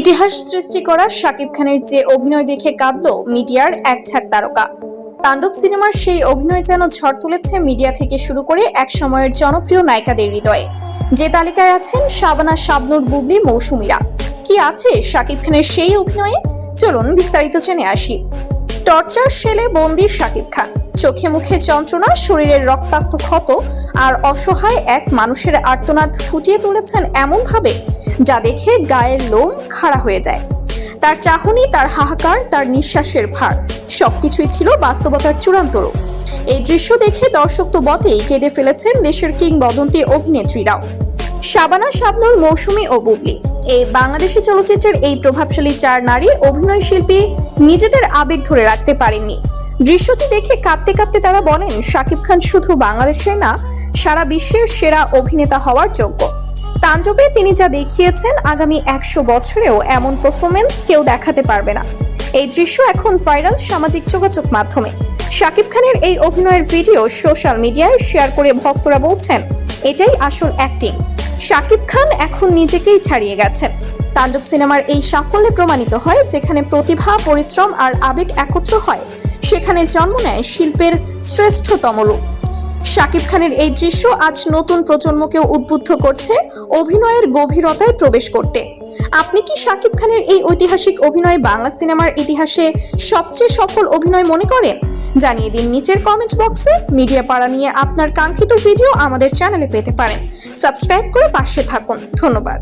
ইতিহাস সৃষ্টি করা শাকিব খানের যে অভিনয় দেখে কাঁদল মিডিয়ার এক ঝাঁক তারকা। তাণ্ডব সিনেমার সেই অভিনয় যেন ঝড় তুলেছে মিডিয়া থেকে শুরু করে এক সময়ের জনপ্রিয় নায়িকাদের হৃদয়ে। যে তালিকায় আছেন শাবানা, শাবনুর, বুবলি, মৌসুমীরা। কি আছে শাকিব খানের সেই অভিনয়ে? চলুন বিস্তারিত জেনে আসি। টর্চার সেলে বন্দি শাকিব খান। চোখে মুখে যন্ত্রণা, শরীরের রক্তাক্ত ক্ষত আর অসহায় এক মানুষের আর্তনাদ ফুটিয়ে তুলেছেন এমনভাবে যা দেখে গায়ের লোম খাড়া হয়ে যায়। তার চাহনি, তার হাহাকার, তার নিঃশ্বাসের ভার, সবকিছুই ছিল বাস্তবতার চূড়ান্ত এই দৃশ্য দেখে দর্শক তো বটেই কেঁদে ফেলেছেন দেশের কিংবদন্তি অভিনেত্রীরাও। শাবানা শাবনুর, মৌসুমি ও বুবলি। এই বাংলাদেশি চলচ্চিত্রের এই প্রভাবশালী চার নারী অভিনয় শিল্পী নিজেদের আবেগ ধরে রাখতে পারেননি। দৃশ্যটি দেখে কাঁদতে কাঁদতে তারা বলেন, শাকিব খান শুধু বাংলাদেশের না, সারা বিশ্বের সেরা অভিনেতা হওয়ার যোগ্য। তাণ্ডবে তিনি যা দেখিয়েছেন, আগামী একশো বছরেও এমন পারফরমেন্স কেউ দেখাতে পারবে না। এই দৃশ্য এখন ভাইরাল সামাজিক যোগাযোগ মাধ্যমে। শাকিব খানের এই অভিনয়ের ভিডিও সোশ্যাল মিডিয়ায় শেয়ার করে ভক্তরা বলছেন এটাই আসল অ্যাক্টিং শাকিব খান এখন নিজেকেই ছাড়িয়ে গেছেন। তাণ্ডব সিনেমার এই সাফল্যে প্রমাণিত হয় যেখানে প্রতিভা, পরিশ্রম আর আবেগ একত্র হয়, সেখানে জন্ম নেয় শিল্পের শ্রেষ্ঠতম রূপ। শাকিব খানের এই দৃশ্য আজ নতুন প্রজন্মকেও উদ্বুদ্ধ করছে অভিনয়ের গভীরতায় প্রবেশ করতে। আপনি কি শাকিব খানের এই ঐতিহাসিক অভিনয় বাংলা সিনেমার ইতিহাসে সবচেয়ে সফল অভিনয় মনে করেন? জানিয়ে দিন নিচের কমেন্ট বক্সে মিডিয়া পাড়া নিয়ে আপনার কাঙ্ক্ষিত ভিডিও আমাদের চ্যানেলে পেতে পারেন। সাবস্ক্রাইব করে পাশে থাকুন। ধন্যবাদ।